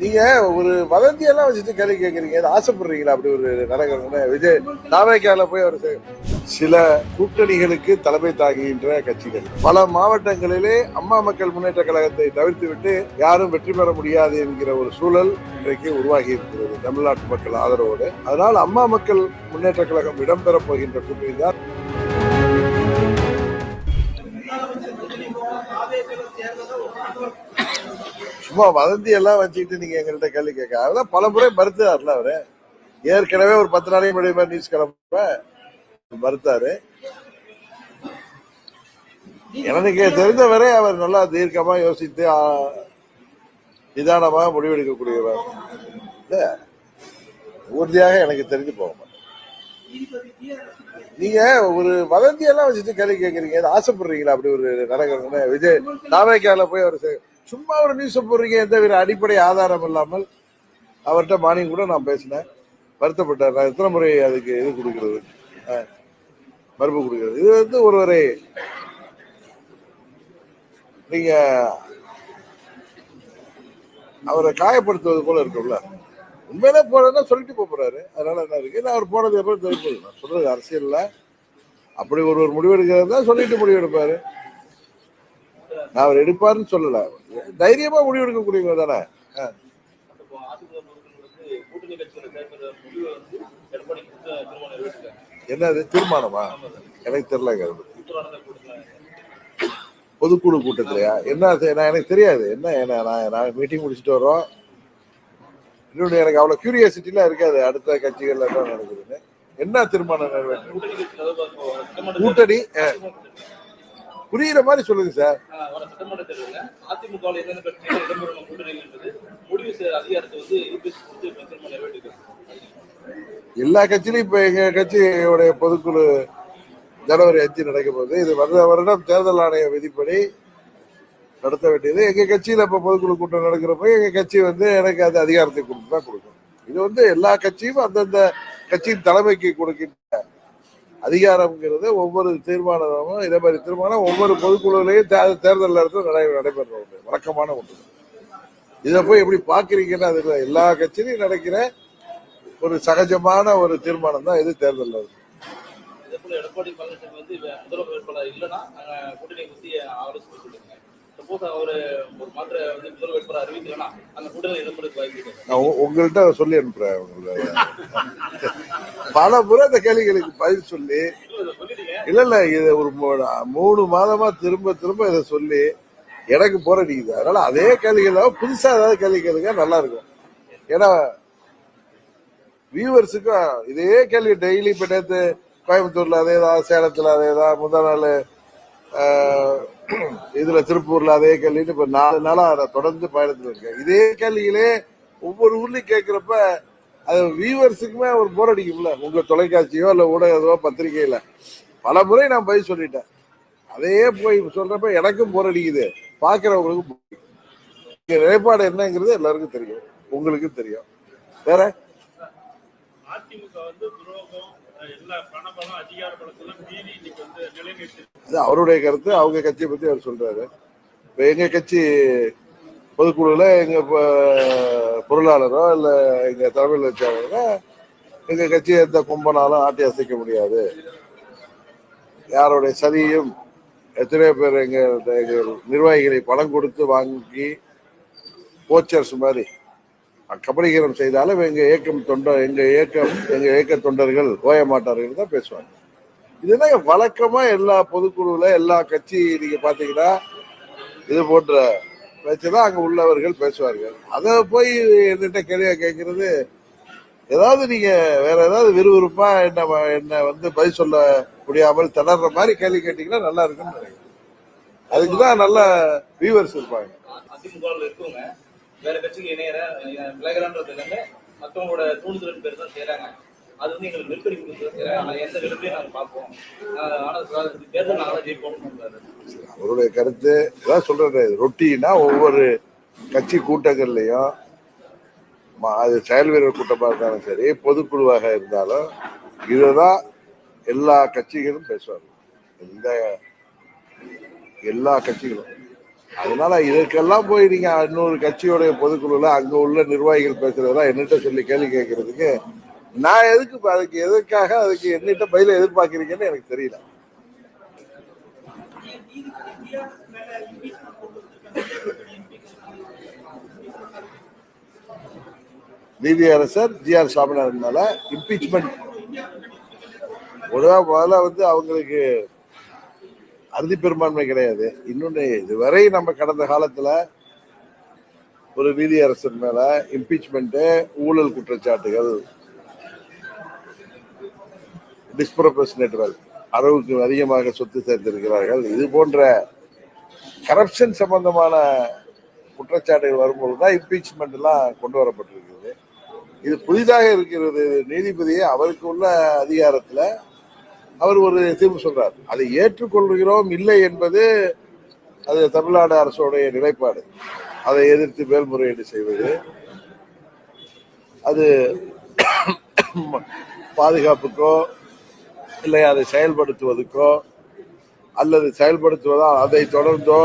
நீங்க ஒரு வதந்தி எல்லாம் வச்சுட்டு கேள்வி கேட்குறீங்க இது ஆசைப்படுறீங்களா? அப்படி ஒரு நடக்கணும்னு விஜய் நாவேக்கால போய் அவர் சில கூட்டணிகளுக்கு தலைமை தாங்குகின்ற கட்சிகள். பல மாவட்டங்களிலே அம்மா மக்கள் முன்னேற்ற கழகத்தை தவிர்த்து விட்டு யாரும் வெற்றி பெற முடியாது என்கிற ஒரு சூழல் இன்றைக்கு உருவாகி இருக்கிறது. தமிழ்நாட்டு மக்கள் ஆதரவோடு. அதனால் அம்மா மக்கள் முன்னேற்ற கழகம் இடம்பெறப் போகின்ற கூட்டணி தான். சும்மா வதந்தி எல்லாம் வச்சுக்கிட்டு நீங்க எங்கள்கிட்ட கேள்வி கேட்க. அதெல்லாம் பல முறை மறுத்தாருல அவரு. ஏற்கனவே ஒரு பத்து நாளைக்கு முன்னாடி நியூஸ் கிளம்ப மறுத்தாரு. எனக்கு தெரிந்தவரை அவர் நல்லா தீர்க்கமா யோசித்து நிதானமாக முடிவெடுக்கக்கூடியவர். இல்ல, உறுதியாக எனக்கு தெரிஞ்சு போக மாட்டேன். நீங்க ஒரு வதந்தியெல்லாம் வச்சுட்டு கேள்வி கேட்கறீங்க. ஆசைப்படுறீங்களா? அப்படி ஒரு நடக்கணும்னு விஜய் நாமக்கால போய் அவர் சும்மா ஒரு நியூஸை போடுறீங்க எந்த வித அடிப்படை ஆதாரம் இல்லாமல் அவர்கிட்ட மார்னிங் கூட நான் பேசினேன். வருத்தப்பட்டார். நான் எத்தனை முறை அதுக்கு இது கொடுக்கிறது? மறுப்பு கொடுக்கிறது. இது வந்து ஒருவரை நீங்க அவரை காயப்படுத்துவது போல இருக்கும்ல. உண்மையிலே போறதுன்னா சொல்லிட்டு போறாரு. அதனால என்ன இருக்கு? நான் அவர் போனது எப்போ தெரிஞ்சு நான் சொல்றது அரசியல்ல. அப்படி ஒரு ஒரு முடிவெடுக்கிறது தான் சொல்லிட்டு முடிவெடுப்பாரு. நான் அவர் எடுப்பாருன்னு சொல்லல. தைரியமா முடிவெடுக்கக்கூடியவங்க தானே? என்னது தீர்மானமா? எனக்கு தெரியலங்க அது பொதுக்குழு கூட்டத்திலையா? என்ன நான் எனக்கு தெரியாது. என்ன என்ன நான் நான் மீட்டிங் முடிச்சுட்டு வரோம் இன்னொன்று எனக்கு அவ்வளோ கியூரியாசிட்டிலாம் இருக்காது. அடுத்த கட்சிகள் என்ன நடக்குதுன்னு. என்ன தீர்மானம் கூட்டணி புரியுற மாதிரி சொல்லுங்க சார். எல்லா கட்சியிலும் இப்ப எங்க கட்சியோடைய பொதுக்குழு ஜனவரி அஞ்சு நடக்க போகுது. இது வருட வருடம் தேர்தல் ஆணைய விதிப்படி நடத்த வேண்டியது. எங்க கட்சியில இப்ப பொதுக்குழு கூட்டம் நடக்கிறப்ப எங்க கட்சி வந்து எனக்கு அது அதிகாரத்தை கொடுத்து தான் கொடுக்கும். இது வந்து எல்லா கட்சியும் அந்தந்த கட்சியின் தலைமைக்கு கொடுக்கின்ற அதிகாரம்ங்கிறது ஒவ்வொரு தீர்மானமும் இதே மாதிரி தீர்மானம் ஒவ்வொரு பொதுக்குழுலையும் தே- தேர்தல் நேரத்தில் நடை நடைபெற ஒன்று. வழக்கமான ஒன்று. இதை போய் எப்படி பாக்குறீங்கன்னா அது இல்லை. எல்லா கட்சியிலையும் நடக்கிற ஒரு சகஜமான ஒரு தீர்மானம் தான் இது தேர்தல் இருக்கு எடப்பாடி பழனிசாமி வந்து முதல்வர் வேட்பாளர் இல்லைன்னா நாங்கள் கூட்டணி பற்றி ஆலோசனை உங்கள்கிட்ட சொல்லி அனுப்புறேன் உங்களை. பல முறை இந்த கேள்விகளுக்கு பதில் சொல்லி இல்ல இல்ல இது ஒரு மூணு மாதமா திரும்ப திரும்ப இதை சொல்லி எனக்கு போற அடிக்குது. அதனால அதே கேள்விகள் புதுசா ஏதாவது கேள்வி கேளுங்க நல்லா இருக்கும். ஏன்னா வியூவர்ஸுக்கும் இதே கேள்வி டெய்லி இப்ப நேற்று கோயம்புத்தூர்ல அதேதான் சேலத்துல அதேதான் முதல் நாள் இதுல திருப்பூர்ல அதே கேள்வின்னு இப்ப நாலு நாளா அதை தொடர்ந்து பயணத்துல இருக்கேன். இதே கேள்விகளே ஒவ்வொரு ஊர்லயும் கேட்கிறப்ப அது வியூவர்ஸுக்குமே ஒரு போர் அடிக்கும்ல. உங்க தொலைக்காட்சியோ இல்ல ஊடகமோ பத்திரிகையில. பல முறை நான் பதில் சொல்லிட்டேன். அதையே போய் சொல்றப்ப எனக்கும் போர் அடிக்குது. அடிக்குது. இங்க நிலைப்பாடு என்னங்கிறது எல்லாருக்கும் தெரியும். உங்களுக்கும் தெரியும். வேற? அது அவருடைய கருத்து அவங்க கட்சியை பத்தி அவர் சொல்றாரு. இப்ப எங்க கட்சி பொதுக்குழுல எங்க பொருளாளரோ இல்ல எங்க தலைமையில் வச்சாங்கன்னா எங்க கட்சி எந்த கும்பனாலும் ஆட்டி அசைக்க முடியாது. யாருடைய சதியும் எத்தனையோ பேர் எங்க நிர்வாகிகளை பணம் கொடுத்து வாங்கி போச்சர்ஸ் மாதிரி கபலீகரம் செய்தாலும் எங்க இயக்கம் தொண்டர் எங்க இயக்கம் எங்க இயக்க தொண்டர்கள் ஓய மாட்டார்கள் தான் பேசுவாங்க. இதுதான் வழக்கமா எல்லா பொதுக்குழுல எல்லா கட்சி நீங்க பாத்தீங்கன்னா இது போன்ற வச்சுதான் அங்க உள்ளவர்கள் பேசுவார்கள். அதை போய் என்கிட்ட கேள்வியா கேட்கறது ஏதாவது நீங்க வேற ஏதாவது விறுவிறுப்பா என்ன என்ன வந்து பதில் சொல்ல முடியாமல் திணற மாதிரி கேள்வி கேட்டீங்கன்னா நல்லா இருக்கும்னு நினைக்கிறேன். அதுக்குதான் நல்ல வியூவர்ஸ் இருப்பாங்க. வேற கட்சிக்கு இணையற அஹ், எல்லாமே மற்றவங்களோட தூண்டுதலின் பேர் தான் செய்யறாங்க அது வந்து எங்களுக்கு நெருக்கடி கொடுத்து ஆனால் எந்த விருப்பையும் நாங்கள் பார்ப்போம். ஆனால் தேர்தல் நாங்க ஜெயிப்போம் அவருடைய கருத்து இதான் சொல்றது ரொட்டினா ஒவ்வொரு கட்சி கூட்டங்கள்லயும் அது செயல் வீரர் கூட்டமாக இருந்தாலும் சரி பொதுக்குழுவாக இருந்தாலும் இதுதான் எல்லா கட்சிகளும் பேசுவாங்க. இந்த எல்லா கட்சிகளும். அதனால இதற்கெல்லாம் போய் நீங்க இன்னொரு கட்சியோடைய பொதுக்குழுல அங்க உள்ள நிர்வாகிகள் பேசுறதெல்லாம் என்னட்ட சொல்லி கேள்வி கேட்கறதுக்கு நான் எதுக்கு அதுக்கு எதற்காக அதுக்கு என்னிட்ட பதில எதிர்பார்க்குறீங்கன்னு எனக்கு தெரியல. நீதியரசர் ஜி ஆர் சாமிநாதன் மேல இம்பீச்மெண்ட் ஒழுங்கா முதல்ல வந்து அவங்களுக்கு அறுதி பெரும்பான்மை கிடையாது. இன்னொன்று இதுவரை நம்ம கடந்த காலத்துல ஒரு நீதியரசர் மேல இம்பீச்மெண்ட்டு ஊழல் குற்றச்சாட்டுகள் டிஸ்ப்ரொபோஷனேட் அளவுக்கு அதிகமாக சொத்து சேர்த்திருக்கிறார்கள். இது போன்ற கரப்ஷன் சம்பந்தமான குற்றச்சாட்டுகள் வரும்போது தான் இம்பீச்மெண்ட் எல்லாம் கொண்டு வரப்பட்டிருக்கிறது. இது புதிதாக இருக்கிறது. நீதிபதியை அவருக்கு உள்ள அதிகாரத்தில் அவர் ஒரு தீர்ப்பு சொல்றார். அதை ஏற்றுக்கொள்கிறோம் இல்லை என்பது அது தமிழ்நாடு அரசுடைய நிலைப்பாடு. அதை எதிர்த்து மேல்முறையீடு செய்வது அது பாதுகாப்புக்கோ இல்லை அதை செயல்படுத்துவதற்கோ அல்லது செயல்படுத்துவதால் அதை தொடர்ந்தோ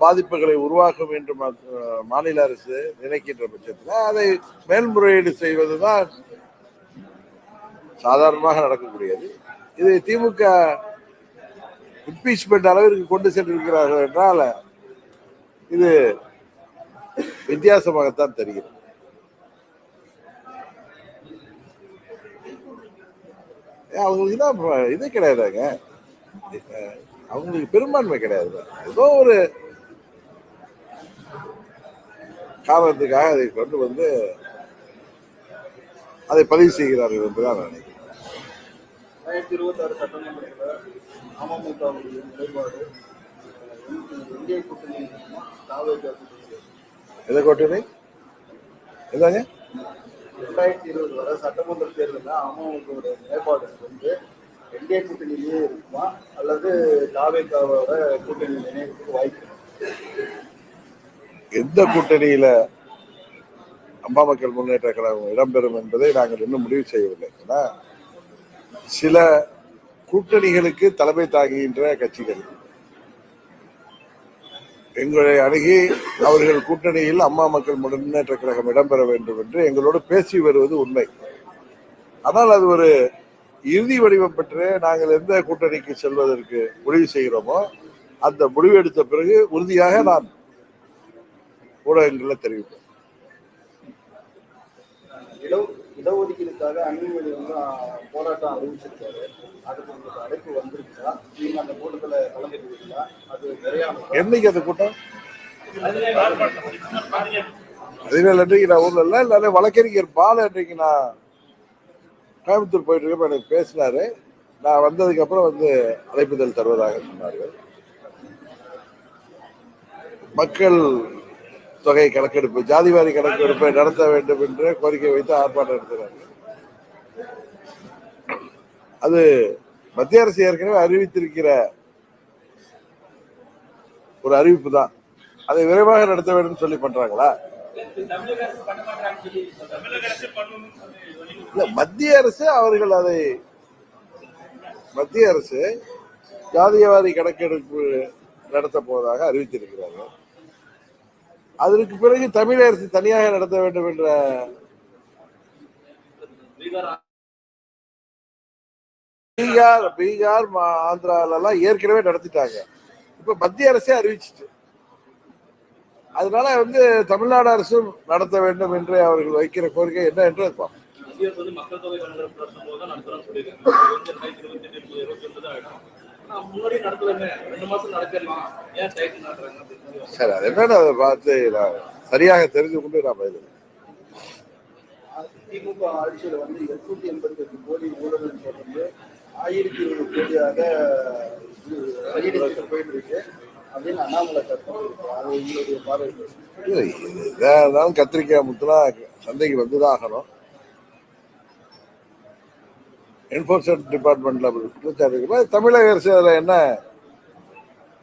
பாதிப்புகளை உருவாக்கும் என்று மாநில அரசு நினைக்கின்ற பட்சத்தில் அதை மேல்முறையீடு செய்வதுதான் சாதாரணமாக நடக்கக்கூடியது. இதை திமுக இம்பீச்மெண்ட் அளவிற்கு கொண்டு சென்றிருக்கிறார்கள் என்றால் இது வித்தியாசமாகத்தான் தெரிகிறது. அவங்களுக்கு தான் ப- இது கிடையாதுங்க. அவங்களுக்கு பெரும்பான்மை கிடையாது. ஏதோ ஒரு காரணத்துக்காக அதை கொண்டு வந்து அதை பதிவு செய்கிறார்கள் என்றுதான் நான் நினைக்கிறேன். ரெண்டாயிரத்தி இருபத்தாறு சட்டமன்றத்தில் அமமுகவுடைய நிலைப்பாடு இந்திய கூட்டணி தாவேகா கூட்டணி எதை கூட்டணி? எதாங்க ரெண்டாயிரத்தி இருபது வரை சட்டமன்ற தேர்தலில் அமமுகவுடைய நிலைப்பாடு வந்து என்டிஏ கூட்டணியிலேயே இருக்குமா? அல்லது தாவேகாவோட கூட்டணியில் இணையத்துக்கு வாய்ப்பு எந்த கூட்டணியில அம்மா மக்கள் முன்னேற்ற கழகம் இடம்பெறும் என்பதை நாங்கள் இன்னும் முடிவு செய்யவில்லை. ஏன்னா சில கூட்டணிகளுக்கு தலைமை தாங்குகின்ற கட்சிகள் எங்களை அணுகி அவர்கள் கூட்டணியில் அம்மா மக்கள் முன்னேற்ற கழகம் இடம்பெற வேண்டும் என்று எங்களோடு பேசி வருவது உண்மை. ஆனால் அது ஒரு இறுதி வடிவம் பெற்று நாங்கள் எந்த கூட்டணிக்கு செல்வதற்கு முடிவு செய்கிறோமோ அந்த முடிவு எடுத்த பிறகு உறுதியாக நான் ஊடகங்களில் தெரிவிப்பேன். இட இடஒதுக்கீடுக்காக அணிமொழி வந்து போராட்டம் அறிவிச்சிருக்காரு. அதுக்கு உங்களுக்கு அழைப்பு வந்திருக்கா நீங்க அந்த கலந்துருக்கீங்களா அது என்னைக்கு அந்த கூட்டம்? பதினேழு அன்றைக்கு நான் ஊர்ல இல்லை இல்லை வழக்கறிஞர் பால அன்றைக்கு நான் கோயம்புத்தூர் போயிட்டு இருக்கப்ப எனக்கு பேசினாரு. நான் வந்ததுக்கு அப்புறம் வந்து அழைப்புதல் தருவதாக சொன்னார்கள். மக்கள் தொகை கணக்கெடுப்பு ஜாதிவாரி கணக்கெடுப்பை நடத்த வேண்டும் என்று கோரிக்கை வைத்து ஆர்ப்பாட்டம் நடத்தினார்கள். அது மத்திய அரசு ஏற்கனவே அறிவித்திருக்கிற ஒரு அறிவிப்பு தான். அதை விரைவாக நடத்த வேண்டும் சொல்லி பண்றாங்களா? இல்ல மத்திய அரசு அவர்கள் அதை மத்திய அரசு ஜாதியவாரி கணக்கெடுப்பு நடத்த போவதாக அறிவித்திருக்கிறார்கள். அதற்கு பிறகு தமிழக அரசு தனியாக நடத்த வேண்டும் என்ற பீகார் பீகார் பீகார் மா- ஆந்திரால எல்லாம் ஏற்கனவே நடத்திட்டாங்க. இப்ப மத்திய அரசே அறிவிச்சிட்டு. அதனால வந்து தமிழ்நாடு அரசும் நடத்த வேண்டும் என்று அவர்கள் வைக்கிற கோரிக்கை என்ன என்று சொல்லி சரி அது என்னன்னு அதை பார்த்து நான் சரியாக தெரிந்து கொண்டு நான் பதில் திமுக ஆட்சியில் வந்து எட்நூத்தி எண்பத்தி எட்டு கோடி ஊழல் ஆயிரத்தி இருபது கோடியாக போயிட்டு இருக்கு அப்படின்னு அண்ணாமலை கருத்து இருந்தாலும் கத்திரிக்காய் முத்துனா சந்தைக்கு வந்துதான் ஆகணும் என்போர்ஸ்மெண்ட் டிபார்ட்மெண்ட்ல குற்றச்சாட்டு தமிழக அரசு அதில் என்ன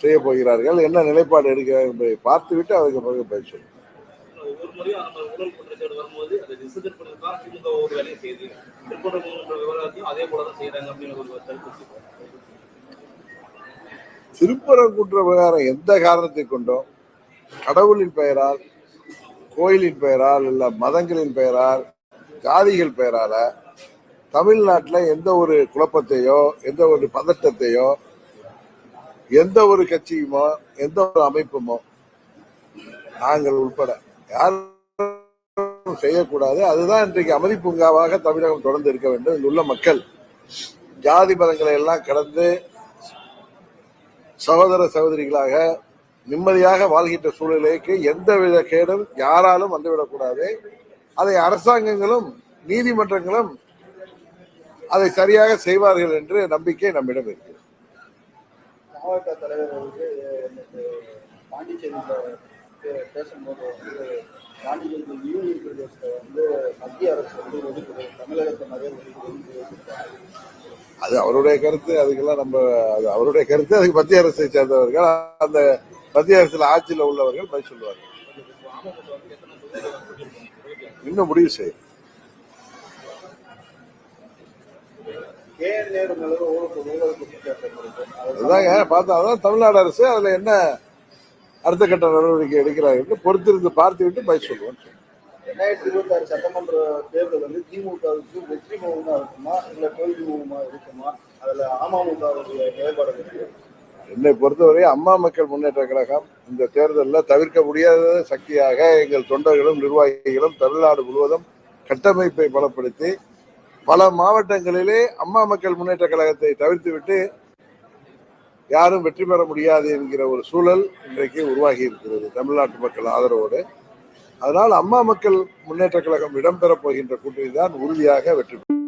செய்ய போகிறார்கள்? என்ன நிலைப்பாடு எடுக்கிறார்கள் என்பதை பார்த்துவிட்டு அதுக்கு பிறகு பயிற்சி ஒவ்வொரு முறையும் நம்ம ஊழல் குற்றச்சாட்டு வரும்போது அதை டிசைட் பண்ணதான் திமுக ஒரு வேலையை செய்யுது. திருப்பணம் விவகாரத்தையும் அதே போல தான் செய்யறாங்க அப்படின்னு ஒரு கருத்து திருப்பரங்குன்ற விவகாரம் எந்த காரணத்தை கொண்டும்? கடவுளின் பெயரால் கோயிலின் பெயரால் இல்ல மதங்களின் பெயரால் ஜாதிகள் பெயரால தமிழ்நாட்டில் எந்த ஒரு குழப்பத்தையோ எந்த ஒரு பதட்டத்தையோ எந்த ஒரு கட்சியுமோ எந்த ஒரு அமைப்புமோ நாங்கள் உட்பட யாரும் செய்யக்கூடாது. அதுதான் இன்றைக்கு அமைதி பூங்காவாக தமிழகம் தொடர்ந்து இருக்க வேண்டும். இங்குள்ள மக்கள் ஜாதி மதங்களை எல்லாம் கடந்து சகோதர சகோதரிகளாக நிம்மதியாக வாழ்கின்ற சூழ்நிலைக்கு எந்தவித கேடும் யாராலும் வந்துவிடக்கூடாது. அதை அரசாங்கங்களும் நீதிமன்றங்களும் அதை சரியாக செய்வார்கள் என்று நம்பிக்கை நம்மிடம் இருக்கிறது. மாவட்ட தலைவர் வந்து பேசும்போது வந்து பாண்டிச்சேரி யூனியன் பிரதேசத்தை வந்து மத்திய அரசு வந்து ஒதுக்குது தமிழகத்தை நிறைய அது அவருடைய கருத்து அதுக்கெல்லாம் நம்ம அது அவருடைய கருத்து அதுக்கு மத்திய அரசை சேர்ந்தவர்கள். அந்த மத்திய அரசில் ஆட்சியில் உள்ளவர்கள் பதில் சொல்லுவார்கள். இன்னும் முடிவு செய்யும். அதுதாங்க பார்த்தா அதான் தமிழ்நாடு அரசு. அதுல என்ன அடுத்த கட்ட நடவடிக்கை எடுக்கிறார்கள் பொறுத்திருந்து பார்த்து விட்டு பதில் சொல்லுவோம். ரெண்டாயிரத்தி இருபத்தி ஆறு சட்டமன்ற தேர்தல் வந்து திமுகவுக்கு வெற்றி முகமா இருக்குமா இல்ல தோல்வி முகமா இருக்குமா? அதுல அமமுகவுடைய நிலைப்பாடு என்னை பொறுத்தவரை அம்மா மக்கள் முன்னேற்ற கழகம் இந்த தேர்தலில் தவிர்க்க முடியாத சக்தியாக எங்கள் தொண்டர்களும் நிர்வாகிகளும் தமிழ்நாடு முழுவதும் கட்டமைப்பை பலப்படுத்தி பல மாவட்டங்களிலே அம்மா மக்கள் முன்னேற்ற கழகத்தை தவிர்த்துவிட்டு யாரும் வெற்றி பெற முடியாது என்கிற ஒரு சூழல் இன்றைக்கு உருவாகி இருக்கிறது. தமிழ்நாட்டு மக்கள் ஆதரவோடு. அதனால் அம்மா மக்கள் முன்னேற்ற கழகம் இடம்பெறப் போகின்ற கூட்டணி தான் உறுதியாக வெற்றி பெறும்.